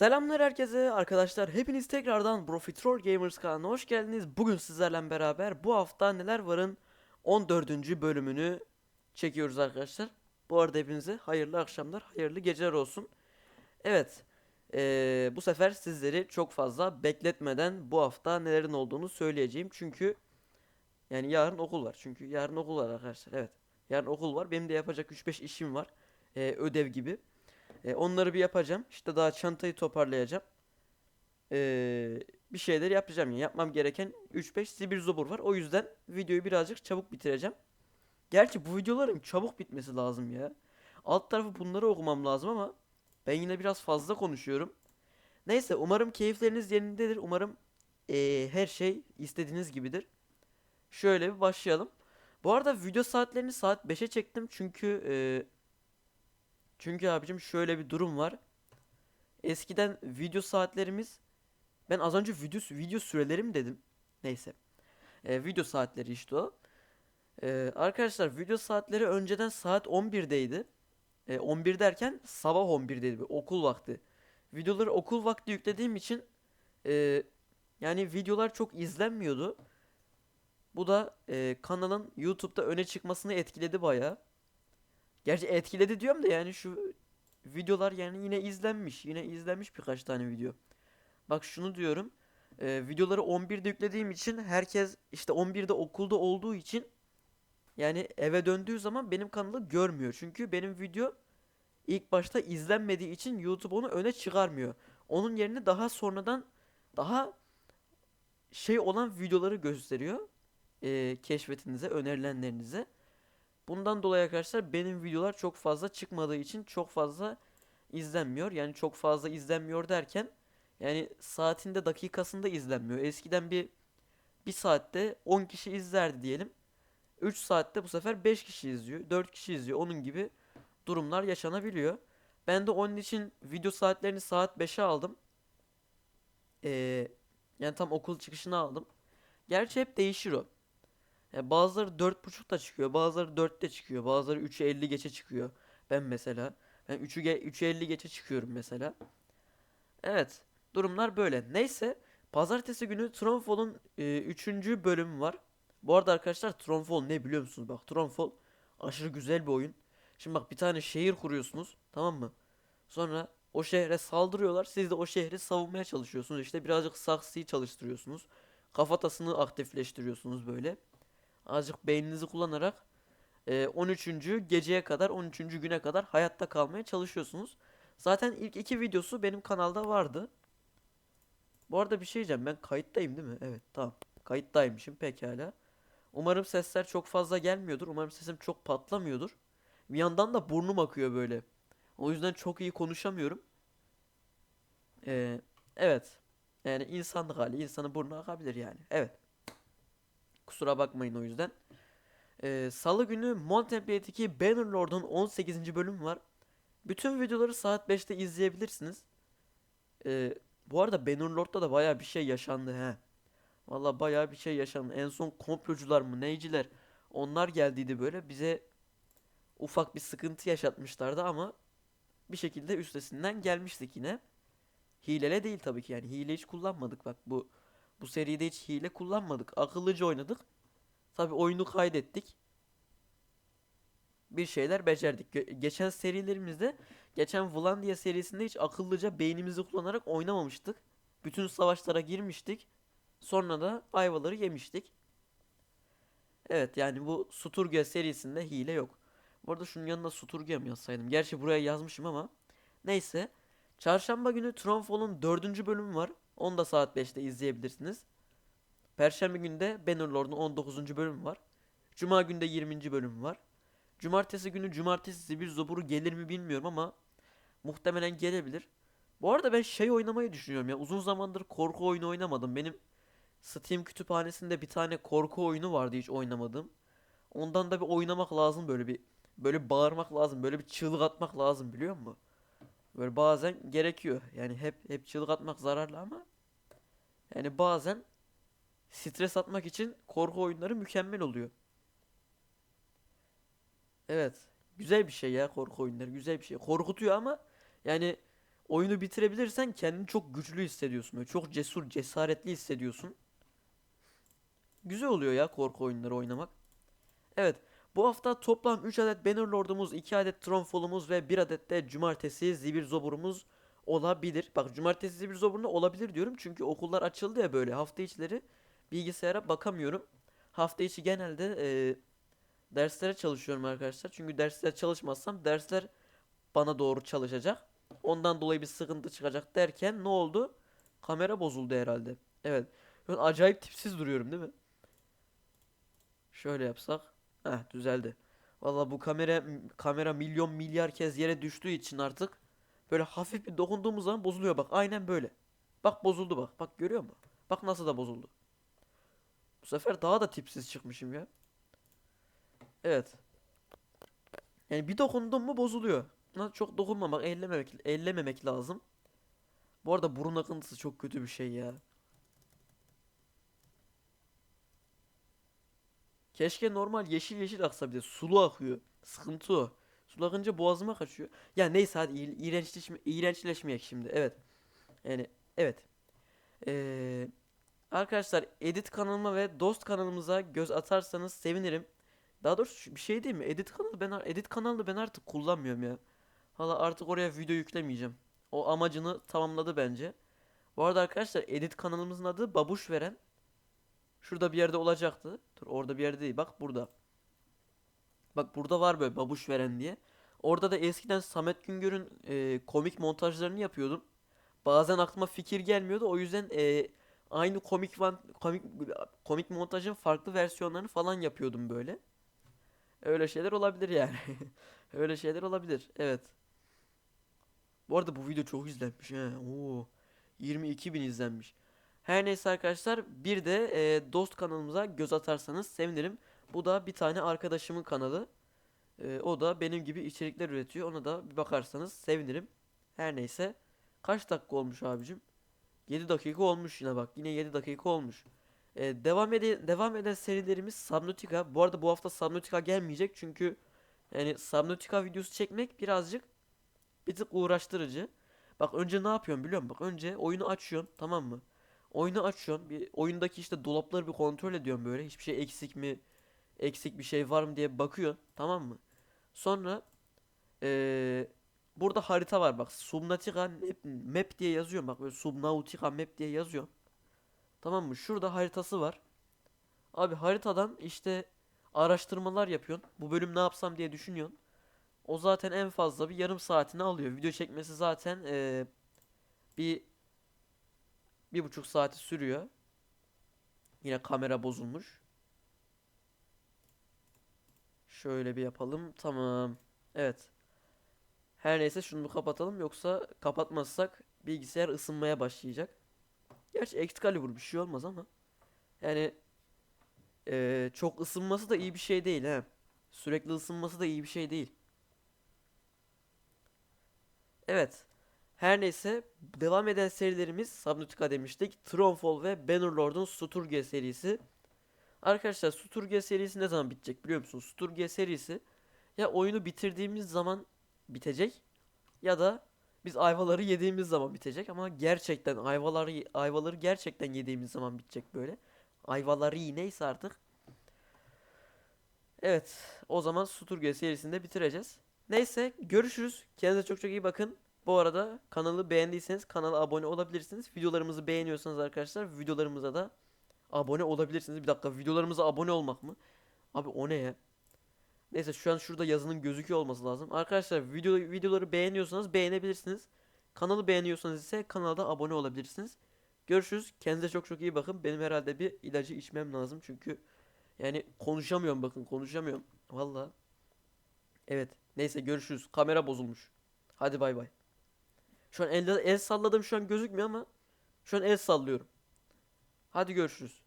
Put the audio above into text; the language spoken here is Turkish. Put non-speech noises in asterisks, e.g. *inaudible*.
Selamlar herkese arkadaşlar. Hepiniz tekrardan Profiterol Gamers kanalına hoş geldiniz. Bugün sizlerle beraber bu hafta neler varın 14. bölümünü çekiyoruz arkadaşlar. Bu arada hepinize hayırlı akşamlar, hayırlı geceler olsun. Evet, eee, bu sefer sizleri çok fazla bekletmeden bu hafta nelerin olduğunu söyleyeceğim. Çünkü yani yarın okul var. Çünkü yarın okul var arkadaşlar. Evet, yarın okul var. Benim de yapacak 3-5 işim var. Eee, ödev gibi. E, onları bir yapacağım. İşte daha çantayı toparlayacağım. E, bir şeyler yapacağım. Yani yapmam gereken 3-5 sibir zobur var. O yüzden videoyu birazcık çabuk bitireceğim. Gerçi bu videoların çabuk bitmesi lazım ya. Alt tarafı bunları okumam lazım ama ben yine biraz fazla konuşuyorum. Neyse umarım keyifleriniz yerindedir. Umarım e, her şey istediğiniz gibidir. Şöyle bir başlayalım. Bu arada video saatlerini saat 5'e çektim çünkü e, çünkü abicim şöyle bir durum var. Eskiden video saatlerimiz ben az önce video video sürelerim dedim. Neyse. Ee, video saatleri işte o. Ee, arkadaşlar video saatleri önceden saat 11'deydi. Ee, 11 derken sabah 11'deydi. bir Okul vakti. Videoları okul vakti yüklediğim için e, yani videolar çok izlenmiyordu. Bu da e, kanalın YouTube'da öne çıkmasını etkiledi bayağı. Gerçi etkiledi diyorum da yani şu videolar yani yine izlenmiş. Yine izlenmiş birkaç tane video. Bak şunu diyorum. e, videoları 11'de yüklediğim için herkes işte 11'de okulda olduğu için yani eve döndüğü zaman benim kanalı görmüyor. Çünkü benim video ilk başta izlenmediği için YouTube onu öne çıkarmıyor. Onun yerine daha sonradan daha şey olan videoları gösteriyor. e, keşfetinize, önerilenlerinize. Bundan dolayı arkadaşlar benim videolar çok fazla çıkmadığı için çok fazla izlenmiyor. Yani çok fazla izlenmiyor derken yani saatinde dakikasında izlenmiyor. Eskiden bir bir saatte 10 kişi izlerdi diyelim. 3 saatte bu sefer 5 kişi izliyor, 4 kişi izliyor. Onun gibi durumlar yaşanabiliyor. Ben de onun için video saatlerini saat 5'e aldım. Ee, yani tam okul çıkışına aldım. Gerçi hep değişir o. Ya bazıları 4.30'da çıkıyor, bazıları 4'te çıkıyor, bazıları 3'e 50 geçe çıkıyor. Ben mesela ben 3'ü ge 3'e 50 geçe çıkıyorum mesela. Evet, durumlar böyle. Neyse, pazartesi günü Tronfall'un 3. bölümü var. Bu arada arkadaşlar Tronfall ne biliyor musunuz? Bak Tronfall aşırı güzel bir oyun. Şimdi bak bir tane şehir kuruyorsunuz, tamam mı? Sonra o şehre saldırıyorlar. Siz de o şehri savunmaya çalışıyorsunuz. İşte birazcık saksıyı çalıştırıyorsunuz. Kafatasını aktifleştiriyorsunuz böyle azıcık beyninizi kullanarak e, 13. geceye kadar 13. güne kadar hayatta kalmaya çalışıyorsunuz. Zaten ilk iki videosu benim kanalda vardı. Bu arada bir şey diyeceğim ben kayıttayım değil mi? Evet tamam kayıttaymışım pekala. Umarım sesler çok fazla gelmiyordur. Umarım sesim çok patlamıyordur. Bir yandan da burnum akıyor böyle. O yüzden çok iyi konuşamıyorum. Ee, evet. Yani insanlık hali. insanın burnu akabilir yani. Evet. Kusura bakmayın o yüzden. Ee, Salı günü Mountain Blade'deki Bannerlord'un 18. bölümü var. Bütün videoları saat 5'te izleyebilirsiniz. Ee, bu arada Bannerlord'da da baya bir şey yaşandı he. Valla baya bir şey yaşandı. En son komplocular mı neyciler onlar geldiydi böyle bize ufak bir sıkıntı yaşatmışlardı ama bir şekilde üstesinden gelmiştik yine. Hilele değil tabii ki yani hile hiç kullanmadık bak bu bu seride hiç hile kullanmadık. Akıllıca oynadık. Tabi oyunu kaydettik. Bir şeyler becerdik. Ge- geçen serilerimizde, geçen Vlandia serisinde hiç akıllıca beynimizi kullanarak oynamamıştık. Bütün savaşlara girmiştik. Sonra da ayvaları yemiştik. Evet yani bu Suturga serisinde hile yok. Bu arada şunun yanında Suturga mı yazsaydım? Gerçi buraya yazmışım ama. Neyse. Çarşamba günü Tronfall'un 4. bölümü var. Onu da saat 5'te izleyebilirsiniz. Perşembe günde Bannerlord'un 19. bölümü var. Cuma günde 20. bölüm var. Cumartesi günü Cumartesi bir zoburu gelir mi bilmiyorum ama muhtemelen gelebilir. Bu arada ben şey oynamayı düşünüyorum ya. Uzun zamandır korku oyunu oynamadım. Benim Steam kütüphanesinde bir tane korku oyunu vardı hiç oynamadım. Ondan da bir oynamak lazım böyle bir böyle bağırmak lazım. Böyle bir çığlık atmak lazım biliyor musun? Böyle bazen gerekiyor. Yani hep hep çığlık atmak zararlı ama yani bazen stres atmak için korku oyunları mükemmel oluyor. Evet. Güzel bir şey ya korku oyunları. Güzel bir şey. Korkutuyor ama yani oyunu bitirebilirsen kendini çok güçlü hissediyorsun. Böyle çok cesur, cesaretli hissediyorsun. Güzel oluyor ya korku oyunları oynamak. Evet. Bu hafta toplam 3 adet Bannerlord'umuz, 2 adet Tronfall'umuz ve 1 adet de cumartesi Zibir Zobur'umuz olabilir. Bak cumartesi Zibir Zobur'una olabilir diyorum çünkü okullar açıldı ya böyle hafta içleri bilgisayara bakamıyorum. Hafta içi genelde e, derslere çalışıyorum arkadaşlar. Çünkü dersler çalışmazsam dersler bana doğru çalışacak. Ondan dolayı bir sıkıntı çıkacak derken ne oldu? Kamera bozuldu herhalde. Evet. An acayip tipsiz duruyorum değil mi? Şöyle yapsak. Heh düzeldi. Valla bu kamera kamera milyon milyar kez yere düştüğü için artık böyle hafif bir dokunduğumuz zaman bozuluyor bak. Aynen böyle. Bak bozuldu bak. Bak görüyor musun? Bak nasıl da bozuldu. Bu sefer daha da tipsiz çıkmışım ya. Evet. Yani bir dokundum mu bozuluyor. Buna çok dokunmamak, ellememek, ellememek lazım. Bu arada burun akıntısı çok kötü bir şey ya. Keşke normal yeşil yeşil aksa bir de sulu akıyor. Sıkıntı o. Sulu akınca boğazıma kaçıyor. Ya neyse hadi iğ- iğrençleşme, iğrençleşmeyek şimdi. Evet. Yani evet. Ee, arkadaşlar edit kanalıma ve dost kanalımıza göz atarsanız sevinirim. Daha doğrusu bir şey değil mi? Edit kanalı ben edit kanalını ben artık kullanmıyorum ya. Hala artık oraya video yüklemeyeceğim. O amacını tamamladı bence. Bu arada arkadaşlar edit kanalımızın adı Babuş Veren. Şurada bir yerde olacaktı. Dur orada bir yerde değil. Bak burada. Bak burada var böyle Babuş Veren diye. Orada da eskiden Samet Güngör'ün e, komik montajlarını yapıyordum. Bazen aklıma fikir gelmiyordu. O yüzden e, aynı komik van, komik komik montajın farklı versiyonlarını falan yapıyordum böyle. Öyle şeyler olabilir yani. *laughs* Öyle şeyler olabilir. Evet. Bu arada bu video çok izlenmiş he. Oo. 22 bin izlenmiş. Her neyse arkadaşlar bir de e, dost kanalımıza göz atarsanız sevinirim. Bu da bir tane arkadaşımın kanalı. E, o da benim gibi içerikler üretiyor. Ona da bir bakarsanız sevinirim. Her neyse. Kaç dakika olmuş abicim? 7 dakika olmuş yine bak. Yine 7 dakika olmuş. E, devam eden devam eden serilerimiz Subnautica. Bu arada bu hafta Subnautica gelmeyecek çünkü yani Subnautica videosu çekmek birazcık bir tık uğraştırıcı. Bak önce ne yapıyorsun biliyor musun? Bak önce oyunu açıyorsun tamam mı? Oyunu açıyorsun. Bir oyundaki işte dolapları bir kontrol ediyorsun böyle. Hiçbir şey eksik mi? Eksik bir şey var mı diye bakıyorsun tamam mı? Sonra eee, burada harita var bak. Subnautica map, map diye yazıyorum bak böyle Subnautica map diye yazıyorum. Tamam mı? Şurada haritası var. Abi haritadan işte araştırmalar yapıyorsun. Bu bölüm ne yapsam diye düşünüyorsun. O zaten en fazla bir yarım saatini alıyor. Video çekmesi zaten eee, bir bir buçuk saati sürüyor. Yine kamera bozulmuş. Şöyle bir yapalım. Tamam. Evet. Her neyse şunu kapatalım yoksa kapatmazsak bilgisayar ısınmaya başlayacak. Gerçi Excalibur bir şey olmaz ama. Yani eee, çok ısınması da iyi bir şey değil he. Sürekli ısınması da iyi bir şey değil. Evet. Her neyse devam eden serilerimiz Subnautica demiştik. Thronefall ve Bannerlord'un Sturge serisi. Arkadaşlar Sturge serisi ne zaman bitecek biliyor musunuz? Sturge serisi ya oyunu bitirdiğimiz zaman bitecek ya da biz ayvaları yediğimiz zaman bitecek ama gerçekten ayvaları ayvaları gerçekten yediğimiz zaman bitecek böyle. Ayvaları neyse artık. Evet, o zaman Sturge serisini de bitireceğiz. Neyse, görüşürüz. Kendinize çok çok iyi bakın. Bu arada kanalı beğendiyseniz kanala abone olabilirsiniz. Videolarımızı beğeniyorsanız arkadaşlar videolarımıza da abone olabilirsiniz. Bir dakika videolarımıza abone olmak mı? Abi o ne ya? Neyse şu an şurada yazının gözüküyor olması lazım. Arkadaşlar video videoları beğeniyorsanız beğenebilirsiniz. Kanalı beğeniyorsanız ise kanala abone olabilirsiniz. Görüşürüz. Kendinize çok çok iyi bakın. Benim herhalde bir ilacı içmem lazım çünkü yani konuşamıyorum bakın konuşamıyorum. Valla. Evet. Neyse görüşürüz. Kamera bozulmuş. Hadi bay bay. Şu an el, el salladım şu an gözükmüyor ama şu an el sallıyorum. Hadi görüşürüz.